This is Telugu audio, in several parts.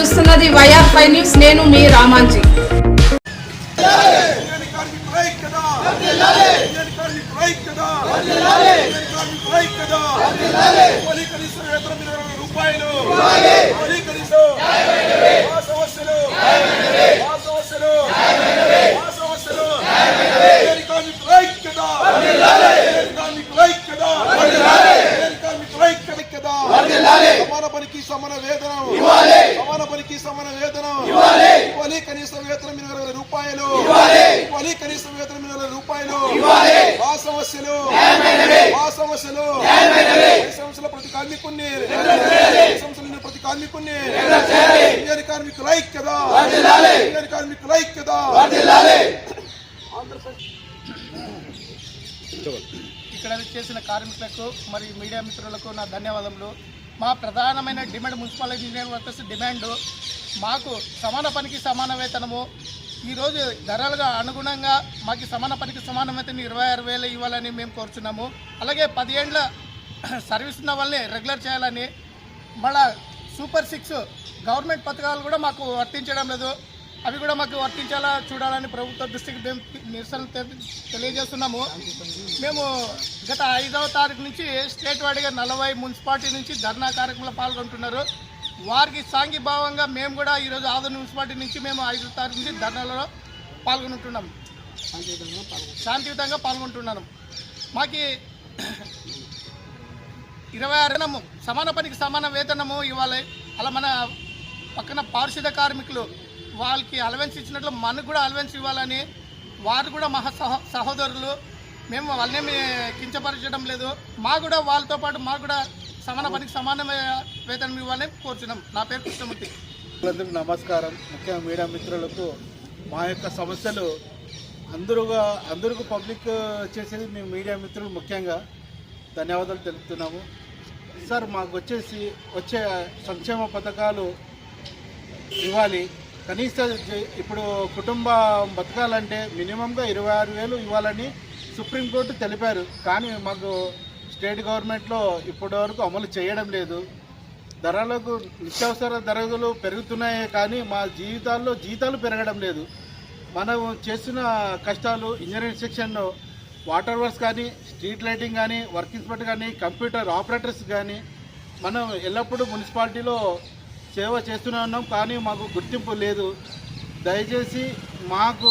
చూస్తున్నది వైఆర్ ఫైవ్ న్యూస్ నేను మీ రామాంజీ. ఇండియన్ కార్మికుల ఐక్యత ఇండియన్ కార్మికుల ఐక్యత ఇండియన్ కార్మికుల ఐక్యత కూలీ కనీస వేతనం ఇరవై రూపాయలు కూలీ కనీసం ఆ సమస్యలు ఆ సమస్యలు ఆ సమస్యలు ఇండియన్ కార్మికుల ఐక్యత ఇండియన్ కార్మికుల ఐక్యత ఇండియన్ కార్మికుల ఐక్యత సమాన పనికి సమాన వేతనం. సమాన పనికి సమాన వేతనం. ఇవ్వాలి. కనీస వేతనం ఇరవై రూపాయలు. ఇవ్వాలి. కనీస వేతనం ఇరవై రూపాయలు. ఆ సమస్యలు ఆ సమస్యలు సమస్యల ప్రతి కార్మికుని సమస్యలు ప్రతి కార్మికుని ఇండియన్ కార్మికుల ఐక్యత. ఇండియన్ కార్మికుల ఐక్యత. ఇక్కడ చేసిన కార్మికులకు మరియు మీడియా మిత్రులకు నా ధన్యవాదములు. మా ప్రధానమైన demand municipal engineer workers demand. మాకు సమాన పనికి సమాన వేతనము. ఈరోజు ధరలుగా అనుగుణంగా మాకు సమాన పనికి సమాన వేతనం ఇరవై ఆరు వేలు ఇవ్వాలని మేము కోరుచున్నాము. అలాగే పదిహేండ్ల సర్వీస్ ఉన్న వాళ్ళని రెగ్యులర్ చేయాలని మళ్ళా సూపర్ సిక్స్ గవర్నమెంట్ పథకాలు కూడా మాకు వర్తించడం లేదు. అవి కూడా మాకు వర్తించేలా చూడాలని ప్రభుత్వ దృష్టికి మేము నిరసన తెలియజేస్తున్నాము. మేము గత ఐదవ తారీఖు నుంచి స్టేట్ వాడిగా నలభై మున్సిపాలిటీ నుంచి ధర్నా కార్యక్రమంలో పాల్గొంటున్నారు. వారికి సాంఘీభావంగా మేము కూడా ఈరోజు ఆదరణ మున్సిపాలిటీ నుంచి మేము ఐదో తారీఖు నుంచి ధర్నాలలో పాల్గొంటున్నాం. శాంతియుతంగా పాల్గొంటున్నాను. మాకి ఇరవై ఆరునము సమాన పనికి సమాన వేతనము ఇవ్వాలి. అలా మన పక్కన పారిశుద్ధ కార్మికులు వాళ్ళకి అలవెన్స్ ఇచ్చినట్లు మనకు కూడా అలవెన్స్ ఇవ్వాలని వారు కూడా మహా సహోదరులు. మేము వాళ్ళని కించపరచడం లేదు. మా కూడా వాళ్ళతో పాటు మాకు కూడా సమాన పనికి సమానమైన వేతనం ఇవ్వాలని కోరుచున్నాం. నా పేరు కృష్ణమూర్తి. అందరికీ నమస్కారం. ముఖ్యంగా మీడియా మిత్రులకు మా యొక్క సమస్యలు అందరుగా అందరికీ పబ్లిక్ చేసేది మేము మీడియా మిత్రులు ముఖ్యంగా ధన్యవాదాలు తెలుపుతున్నాము. సార్ మాకు వచ్చేసి వచ్చే సంక్షేమ పథకాలు ఇవ్వాలి. కనీస ఇప్పుడు కుటుంబం బతకాలంటే మినిమంగా ఇరవై ఆరు వేలు ఇవ్వాలని సుప్రీంకోర్టు తెలిపారు. కానీ మాకు స్టేట్ గవర్నమెంట్లో ఇప్పటి వరకు అమలు చేయడం లేదు. ధరలకు నిత్యావసర ధరలు పెరుగుతున్నాయే కానీ మా జీవితాల్లో జీతాలు పెరగడం లేదు. మనం చేస్తున్న కష్టాలు ఇంజనీరింగ్ సెక్షన్లో వాటర్ వర్క్స్ కానీ స్ట్రీట్ లైటింగ్ కానీ వర్క్ ఇన్స్పెక్టర్ కానీ కంప్యూటర్ ఆపరేటర్స్ కానీ మనం ఎల్లప్పుడూ మున్సిపాలిటీలో సేవ చేస్తూనే ఉన్నాం కానీ మాకు గుర్తింపు లేదు. దయచేసి మాకు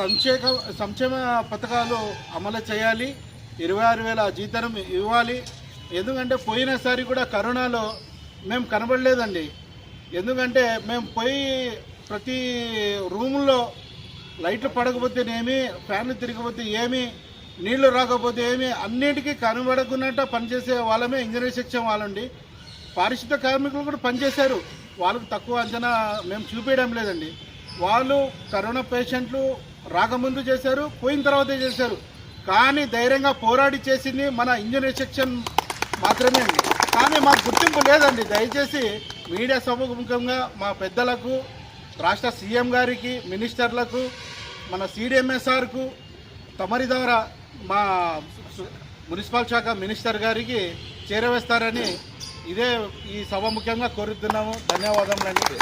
సంక్షేమ సంక్షేమ పథకాలు అమలు చేయాలి. ఇరవై ఆరు వేల జీతం ఇవ్వాలి. ఎందుకంటే పోయినసారి కూడా కరోనాలో మేము కనబడలేదండి. ఎందుకంటే మేము పోయి ప్రతి రూముల్లో లైట్లు పడకపోతేనేమి ఫ్యాన్లు తిరగకపోతే ఏమి నీళ్ళు రాకపోతే ఏమి అన్నిటికీ కనబడకున్నట్టు పనిచేసే వాళ్ళమే ఇంజనీర్ సెక్షన్ వాళ్ళండి. పారిశుద్ధ కార్మికులు కూడా పనిచేశారు. వాళ్ళకు తక్కువ అంచనా మేము చూపించడం లేదండి. వాళ్ళు కరోనా పేషెంట్లు రాకముందు చేశారు పోయిన తర్వాతే చేశారు. కానీ ధైర్యంగా పోరాడి చేసింది మన ఇంజనీర్ సెక్షన్ మాత్రమే అండి. కానీ మాకు గుర్తింపు లేదండి. దయచేసి మీడియా సభముఖంగా మా పెద్దలకు రాష్ట్ర సీఎం గారికి మినిస్టర్లకు మన సిడిఎంఎస్ఆర్కు తమరి ద్వారా మా మున్సిపల్ శాఖ మినిస్టర్ గారికి చేరవేస్తారని ఇదే ఈ సభ ముఖ్యంగా కోరుతున్నాము. ధన్యవాదములండి.